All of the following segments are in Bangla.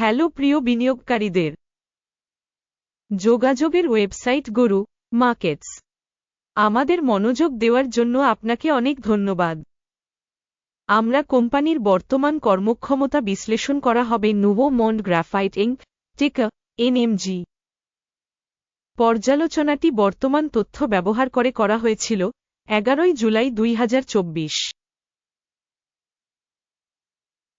হ্যালো প্রিয় বিনিয়োগকারীদের। যোগাযোগের ওয়েবসাইট গরু মার্কেটস। আমাদের মনোযোগ দেওয়ার জন্য আপনাকে অনেক ধন্যবাদ। আমরা কোম্পানির বর্তমান কর্মক্ষমতা বিশ্লেষণ করা হবে নুভো মন্ড গ্রাফাইট ইঙ্ক, টিকা, এনএমজি। পর্যালোচনাটি বর্তমান তথ্য ব্যবহার করে করা হয়েছিল এগারোই জুলাই দুই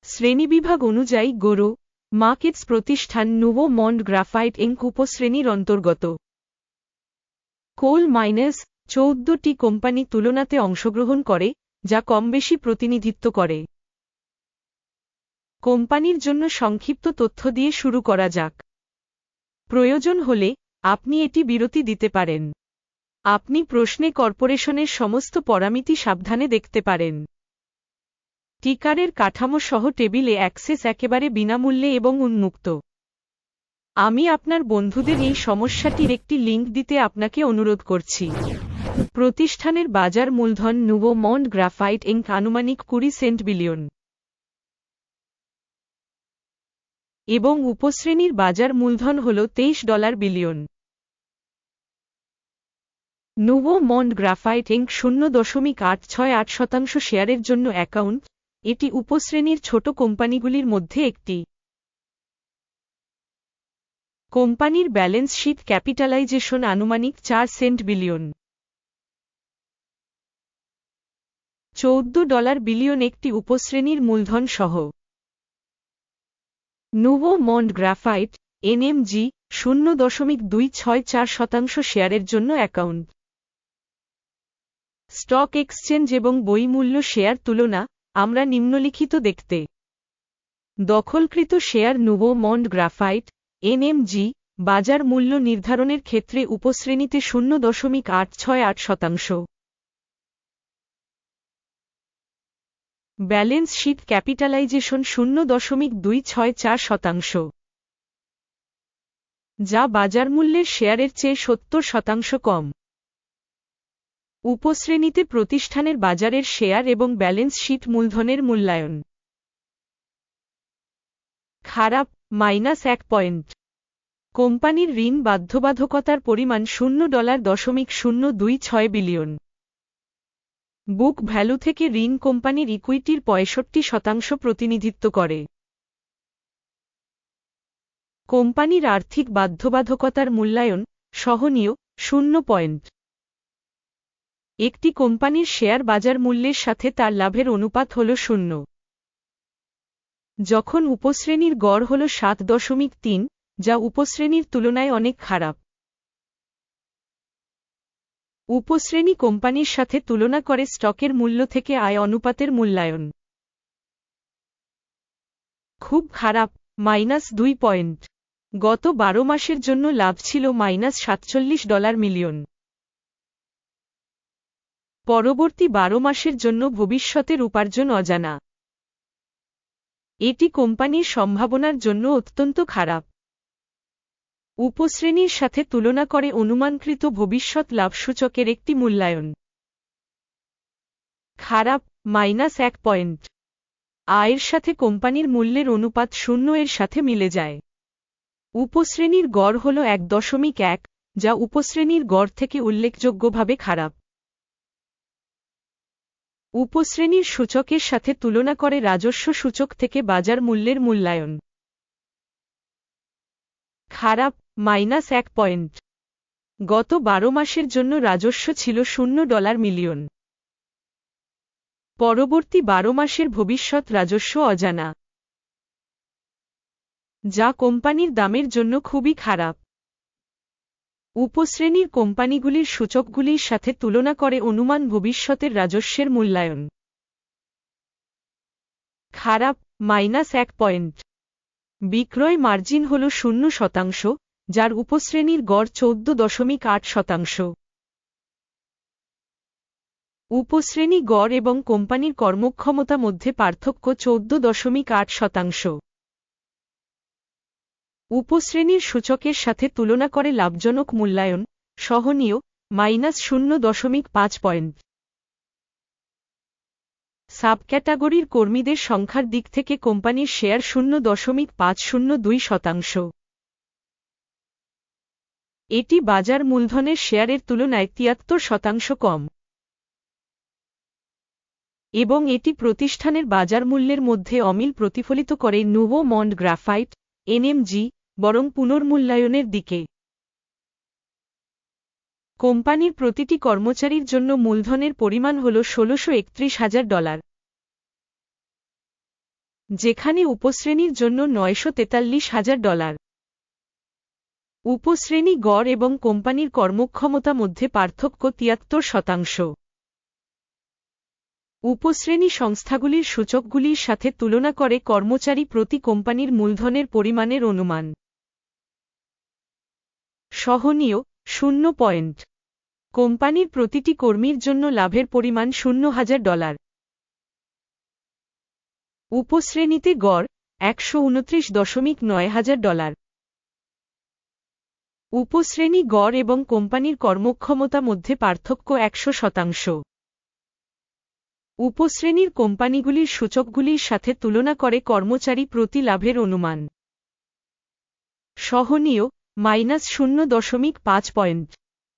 শ্রেণীবিভাগ অনুযায়ী গরু মার্কেটস প্রতিষ্ঠান নুভো মন্ড গ্রাফাইট ইঙ্ক উপশ্রেণীর অন্তর্গত। কোল মাইনাস চৌদ্দটি কোম্পানি তুলনাতে অংশগ্রহণ করে, যা কমবেশি প্রতিনিধিত্ব করে। কোম্পানির জন্য সংক্ষিপ্ত তথ্য দিয়ে শুরু করা যাক। প্রয়োজন হলে আপনি এটি বিরতি দিতে পারেন। আপনি প্রশ্নে কর্পোরেশনের সমস্ত পরামিতি সাবধানে দেখতে পারেন। টিকারের কাঠামো সহ টেবিলে অ্যাক্সেস একেবারে বিনামূল্যে এবং উন্মুক্ত। আমি আপনার বন্ধুদের এই সমস্যাটির একটি লিঙ্ক দিতে আপনাকে অনুরোধ করছি। প্রতিষ্ঠানের বাজার মূলধন নুভো মন্ড গ্রাফাইট ইঙ্ক আনুমানিক কুড়ি সেন্ট বিলিয়ন। এবং উপশ্রেণীর বাজার মূলধন হল তেইশ dollar billion. Nouveau Monde Graphite Inc শূন্য দশমিক আট ছয় আট শতাংশ শেয়ারের জন্য অ্যাকাউন্ট এটি উপশ্রেণীর ছোট কোম্পানিগুলির মধ্যে একটি। কোম্পানির ব্যালেন্স শিট ক্যাপিটালাইজেশন আনুমানিক চার সেন্ট বিলিয়ন। চৌদ্দ ডলার বিলিয়ন একটি উপশ্রেণীর মূলধন সহ। নুভো মন্ড গ্রাফাইট, এনএমজি, শূন্য দশমিক দুই ছয় চার শতাংশ শেয়ারের জন্য অ্যাকাউন্ট। স্টক এক্সচেঞ্জ এবং বইমূল্য শেয়ার তুলনা আমরা নিম্নলিখিত দেখতে। দখলকৃত share Nouveau Monde graphite, NMG, বাজার মূল্য নির্ধারণের ক্ষেত্রে উপশ্রেণীতে শূন্য দশমিক আট ছয় আট শতাংশ। ব্যালেন্স শিট ক্যাপিটালাইজেশন শূন্য দশমিক দুই ছয় চার শতাংশ। যা বাজার মূল্যের শেয়ারের চেয়ে সত্তর শতাংশ কম। উপশ্রেণীতে প্রতিষ্ঠানের বাজারের শেয়ার এবং ব্যালেন্স শিট মূলধনের মূল্যায়ন। খারাপ, মাইনাস এক পয়েন্ট। কোম্পানির ঋণ বাধ্যবাধকতার পরিমাণ শূন্য ডলার দশমিক শূন্য দুই ছয় বিলিয়ন। বুক ভ্যালু থেকে ঋণ কোম্পানির ইকুইটির পঁয়ষট্টি শতাংশ প্রতিনিধিত্ব করে। কোম্পানির আর্থিক বাধ্যবাধকতার মূল্যায়ন সহনীয়, শূন্য পয়েন্ট। একটি কোম্পানির শেয়ার বাজার মূল্যের সাথে তার লাভের অনুপাত হল শূন্য। যখন উপশ্রেণীর গড় হল সাত দশমিক তিন, যা উপশ্রেণীর তুলনায় অনেক খারাপ। উপশ্রেণী কোম্পানির সাথে তুলনা করে স্টকের মূল্য থেকে আয় অনুপাতের মূল্যায়ন। খুব খারাপ, মাইনাস দুই পয়েন্ট। গত বারো মাসের জন্য লাভ ছিল মাইনাস সাতচল্লিশ ডলার মিলিয়ন। পরবর্তী বারো মাসের জন্য ভবিষ্যতের উপার্জন অজানা। এটি কোম্পানির সম্ভাবনার জন্য অত্যন্ত খারাপ। উপশ্রেণীর সাথে তুলনা করে অনুমানকৃত ভবিষ্যৎ লাভসূচকের একটি মূল্যায়ন। খারাপ, মাইনাস এক পয়েন্ট। আয়ের সাথে কোম্পানির মূল্যের অনুপাত শূন্য এর সাথে মিলে যায়। উপশ্রেণীর গড় হল এক দশমিক এক, যা উপশ্রেণীর গড় থেকে উল্লেখযোগ্যভাবে খারাপ। উপশ্রেণীর সূচকের সাথে তুলনা করে রাজস্ব সূচক থেকে বাজার মূল্যের মূল্যায়ন। খারাপ, মাইনাস এক পয়েন্ট। গত বারো মাসের জন্য রাজস্ব ছিল শূন্য ডলার মিলিয়ন। পরবর্তী বারো মাসের ভবিষ্যৎ রাজস্ব অজানা। যা কোম্পানির দামের জন্য খুবই খারাপ। উপশ্রেণীর কোম্পানিগুলির সূচকগুলির সাথে তুলনা করে অনুমান ভবিষ্যতের রাজস্বের মূল্যায়ন। খারাপ, মাইনাস এক পয়েন্ট। বিক্রয় মার্জিন হল শূন্য শতাংশ, যার উপশ্রেণীর গড় চৌদ্দ দশমিক আট শতাংশ। উপশ্রেণী গড় এবং কোম্পানির কর্মক্ষমতা মধ্যে পার্থক্য চৌদ্দ দশমিক আট শতাংশ। উপশ্রেণীর সূচকের সাথে তুলনা করে লাভজনক মূল্যায়ন, সহনীয়, মাইনাস শূন্য দশমিক পাঁচ পয়েন্ট। সাবক্যাটাগরির কর্মীদের সংখ্যার দিক থেকে কোম্পানির শেয়ার শূন্য দশমিক পাঁচ শূন্য দুই শতাংশ। এটি বাজার মূলধনের শেয়ারের তুলনায় তিয়াত্তর শতাংশ কম। এবং এটি প্রতিষ্ঠানের বাজার মূল্যের মধ্যে অমিল প্রতিফলিত করে নুভো মন্ড গ্রাফাইট, এনএমজি বরং পুনর্মূল্যায়নের দিকে। কোম্পানির প্রতিটি কর্মচারীর জন্য মূলধনের পরিমাণ হল ষোলশো হাজার ডলার। যেখানে উপশ্রেণীর জন্য নয়শো হাজার ডলার। উপশ্রেণী গড় এবং কোম্পানির কর্মক্ষমতা মধ্যে পার্থক্য তিয়াত্তর শতাংশ। উপশ্রেণী সংস্থাগুলির সূচকগুলির সাথে তুলনা করে কর্মচারী প্রতি কোম্পানির মূলধনের পরিমাণের অনুমান। সহনীয়, শূন্য পয়েন্ট। কোম্পানির প্রতিটি কর্মীর জন্য লাভের পরিমাণ শূন্য হাজার ডলার। উপশ্রেণীতে গড়, একশো উনত্রিশ দশমিক নয় হাজার ডলার। উপশ্রেণী গড় এবং কোম্পানির কর্মক্ষমতা মধ্যে পার্থক্য একশো শতাংশ। উপশ্রেণীর কোম্পানিগুলির সূচকগুলির সাথে তুলনা করে কর্মচারী প্রতি লাভের অনুমান। সহনীয় মাইনাস শূন্য দশমিক পাঁচ পয়েন্ট।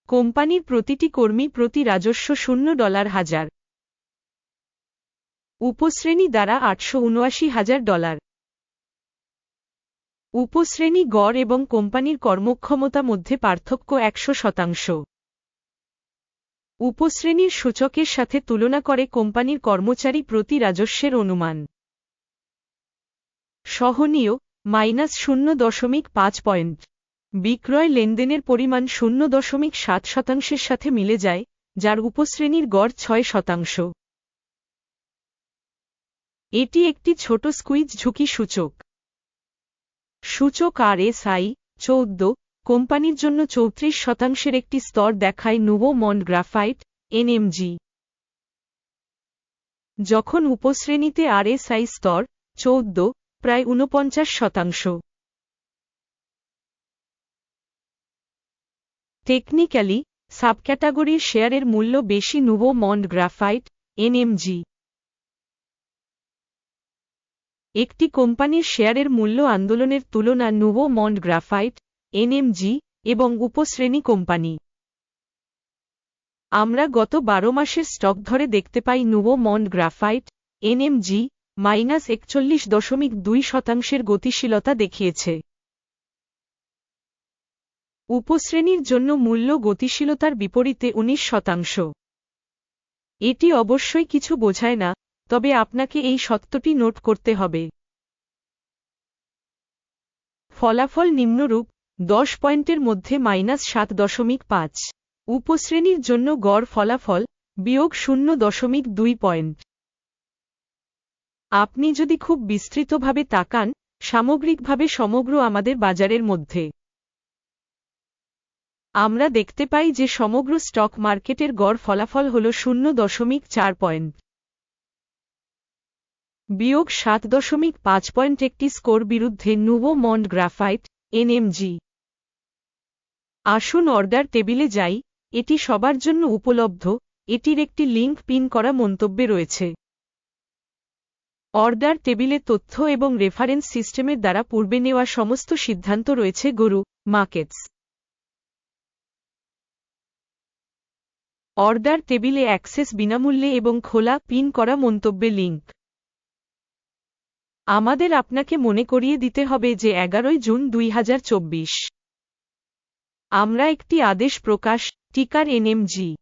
কোম্পানির প্রতিটি কর্মী প্রতি রাজস্ব শূন্য ডলার হাজার। উপশ্রেণী দ্বারা আটশো উনআশি হাজার ডলার। উপশ্রেণী গড় এবং কোম্পানির কর্মক্ষমতা মধ্যে পার্থক্য একশো শতাংশ। উপশ্রেণীর সূচকের সাথে তুলনা করে কোম্পানির কর্মচারী প্রতি রাজস্বের অনুমান। সহনীয়, মাইনাস শূন্য দশমিক পাঁচ পয়েন্ট। বিক্রয় লেনদেনের পরিমাণ শূন্য দশমিক সাত শতাংশের সাথে মিলে যায়, যার উপশ্রেণীর গড় ছয় শতাংশ। এটি একটি ছোট স্কুইজ ঝুঁকি সূচক। সূচক আর এস আই চৌদ্দ, কোম্পানির জন্য চৌত্রিশ শতাংশের একটি স্তর দেখায় নুভো মন্ড গ্রাফাইট, এনএমজি। যখন উপশ্রেণীতে আরএসআই স্তর, চৌদ্দ, প্রায় ঊনপঞ্চাশ শতাংশ। টেকনিক্যালি সাবক্যাটাগরির শেয়ারের মূল্য বেশি নুভো মন্ড গ্রাফাইট এনএমজি একটি কোম্পানির শেয়ারের মূল্য আন্দোলনের তুলনা নুভো মন্ড গ্রাফাইট এনএমজি এবং উপশ্রেণী কোম্পানি। আমরা গত বারো মাসের স্টক ধরে দেখতে পাই Nouveau Monde graphite NMG minus একচল্লিশ দশমিক দুই শতাংশের গতিশীলতা দেখিয়েছে। উপশ্রেণীর জন্য মূল্য গতিশীলতার বিপরীতে ১৯ শতাংশ। এটি অবশ্যই কিছু বোঝায় না, তবে আপনাকে এই সত্যটি নোট করতে হবে। ফলাফল নিম্নরূপ, দশ পয়েন্টের মধ্যে মাইনাস সাত দশমিক পাঁচ। উপশ্রেণীর জন্য গড় ফলাফল, বিয়োগ শূন্য দশমিক দুই পয়েন্ট। আপনি যদি খুব বিস্তৃতভাবে তাকান, সামগ্রিকভাবে সমগ্র আমাদের বাজারের মধ্যে। আমরা দেখতে পাই যে সমগ্র স্টক মার্কেটের গড় ফলাফল হল শূন্য দশমিক চার পয়েন্ট। বিয়োগ সাত দশমিক পাঁচ পয়েন্ট একটি স্কোর বিরুদ্ধে নুভো মন্ড গ্রাফাইট, এনএমজি। আসুন অর্ডার টেবিলে যাই, এটি সবার জন্য উপলব্ধ, এটির একটি লিঙ্ক পিন করা মন্তব্যে রয়েছে। অর্ডার টেবিলে তথ্য এবং রেফারেন্স সিস্টেমের দ্বারা পূর্বে নেওয়া সমস্ত সিদ্ধান্ত রয়েছে, গরু, মার্কেটস। অর্ডার টেবিলে অ্যাক্সেস বিনামূল্যে এবং খোলা পিন করা মন্তব্যে লিঙ্ক আমাদের আপনাকে মনে করিয়ে দিতে হবে যে এগারোই জুন দুই হাজার চব্বিশ। আমরা একটি আদেশ প্রকাশ, টিকার এনএমজি।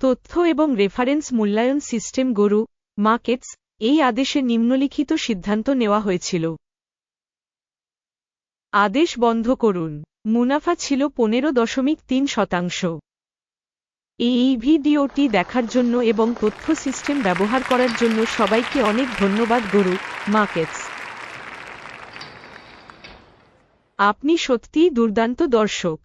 তথ্য এবং রেফারেন্স মূল্যায়ন সিস্টেম গরু, মার্কেটস, এই আদেশে নিম্নলিখিত সিদ্ধান্ত নেওয়া হয়েছিল। আদেশ বন্ধ করুন। মুনাফা ছিল পনেরো দশমিক তিন শতাংশ। এই ভিডিওটি দেখার জন্য এবং তথ্য সিস্টেম ব্যবহার করার জন্য সবাইকে অনেক ধন্যবাদ, গরু মার্কেটস আপনি সত্যিই দুর্দান্ত দর্শক।